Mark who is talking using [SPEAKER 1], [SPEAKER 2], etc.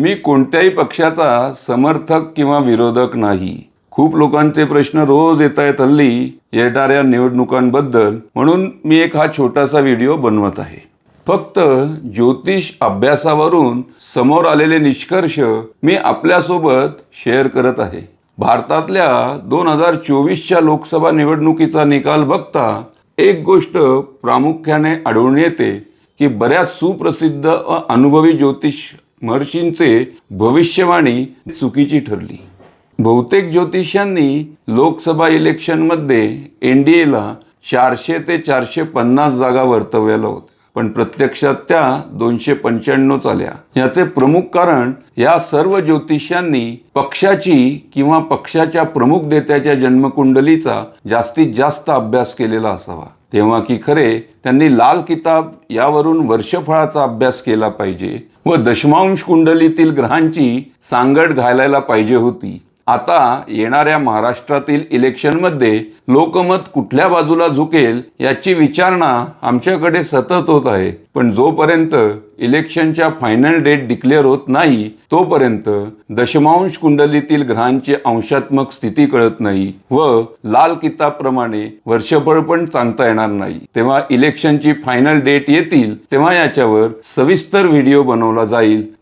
[SPEAKER 1] मी कोणत्याही पक्षाचा समर्थक किंवा विरोधक नाही. खूप लोकांचे प्रश्न रोज येत आहेत हल्ली येणाऱ्या निवडणुकांबद्दल. म्हणून मी एक हा छोटासा व्हिडिओ बनवत आहे. फक्त ज्योतिष अभ्यासावरून समोर आलेले निष्कर्ष मी आपल्यासोबत शेअर करत आहे. भारतातल्या दोन हजार चोवीसच्या लोकसभा निवडणुकीचा निकाल बघता एक गोष्ट प्रामुख्याने आढळून येते की बऱ्याच सुप्रसिद्ध व अनुभवी ज्योतिष महर्षींचे भविष्यवाणी चुकीची ठरली. बहुतेक ज्योतिषांनी लोकसभा इलेक्शनमध्ये एन डी एला चारशे ते चारशे पन्नास जागा वर्तव्याला होत्या. पण प्रत्यक्षात त्या दोनशे पंच्याण्णव आल्या. याचे प्रमुख कारण या सर्व ज्योतिषांनी पक्षाची किंवा पक्षाच्या प्रमुख नेत्याच्या जन्मकुंडलीचा जास्तीत जास्त अभ्यास केलेला असावा. तेव्हा की खरे त्यांनी लाल किताब यावरून वर्षफळाचा अभ्यास केला पाहिजे. व दशमांश कुंडलीतील ग्रहांची सांगड घालायला पाहिजे होती. आता येणाऱ्या महाराष्ट्रातील इलेक्शनमध्ये लोकमत कुठल्या बाजूला झुकेल याची विचारणा आमच्याकडे सतत होत आहे. पण जोपर्यंत इलेक्शनच्या फायनल डेट डिक्लेअर होत नाही तोपर्यंत दशमांश कुंडलीतील ग्रहांची अंशात्मक स्थिती कळत नाही व लाल किताबप्रमाणे वर्षभर पण सांगता येणार नाही. तेव्हा इलेक्शनची फायनल डेट येतील तेव्हा याच्यावर सविस्तर व्हिडिओ बनवला जाईल.